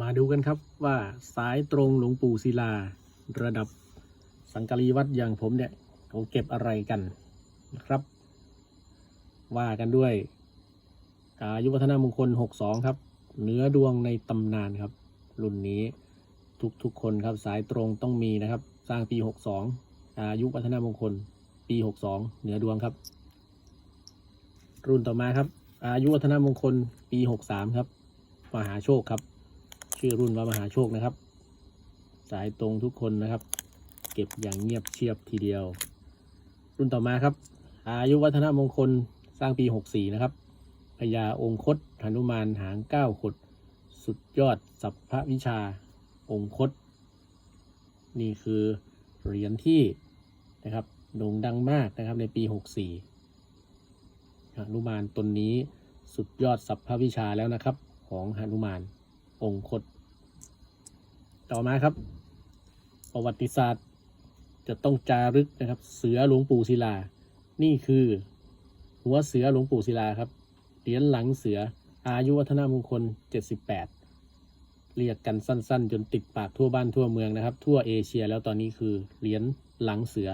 มาดูกันครับว่าสายตรงหลวงปู่ศิลา ระดับสังกรีวัดอย่างผมเนี่ยเขาเก็บอะไรกันนะครับ ว่ากันด้วยอายุวัฒนมงคล 62 ครับ เนื้อดวงในตำนานครับ รุ่นนี้ทุกๆคนครับสายตรงต้องมีนะครับ สร้างปี 62 อายุวัฒนมงคล ปี 62 เหนือดวงครับ รุ่นต่อมาครับ อายุวัฒนมงคลปี 63 ครับ มหาโชคครับ ชื่อรุ่นว่ามหาโชคนะครับ สายตรงทุกคนนะครับ เก็บอย่างเงียบเชียบทีเดียว รุ่นต่อมาครับ อายุวัฒนมงคลสร้างปี 64 นะครับพญาองคตหนุมานหางเก้าขด สุดยอดสัพพวิชาองคต นี่คือเหรียญที่นะครับโด่งดังมากนะครับในปี 64หนุมานตนนี้สุดยอดสัพพวิชาแล้วนะครับของหนุมาน องคต ต่อมาครับ ประวัติศาสตร์ จะต้องจารึกนะครับ เสือหลวงปู่ศิลา นี่คือ หัวเสือหลวงปู่ศิลาครับเหรียญหลังเสือ อายุวัฒนมงคล 78 เรียกกันสั้น ๆ จนติดปากทั่วบ้านทั่วเมืองนะครับ ทั่วเอเชียแล้วตอนนี้คือเหรียญหลังเสือ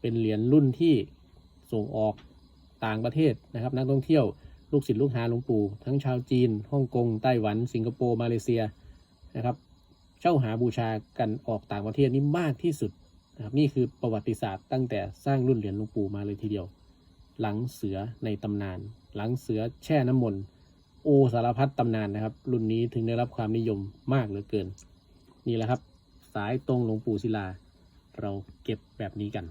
เป็นเหรียญรุ่นที่ส่งออกต่างประเทศนะครับ นักท่องเที่ยว ลูกศิษย์ลูกหาหลวงปู่ ทั้งชาวจีนฮ่องกงไต้หวัน สิงคโปร์มาเลเซียนะครับ เช่าหาบูชากันออกต่างประเทศนี่มากที่สุดนะครับนี่คือประวัติศาสตร์ตั้งแต่สร้างรุ่นเหรียญหลวงปู่มาเลยทีเดียว หลังเสือในตำนาน หลังเสือแช่น้ำมนต์โอสารพัดตำนานนะครับ รุ่นนี้ถึงได้รับความนิยมมากเหลือเกิน นี่แหละครับ สายตรงหลวงปู่ศิลา เราเก็บแบบนี้กัน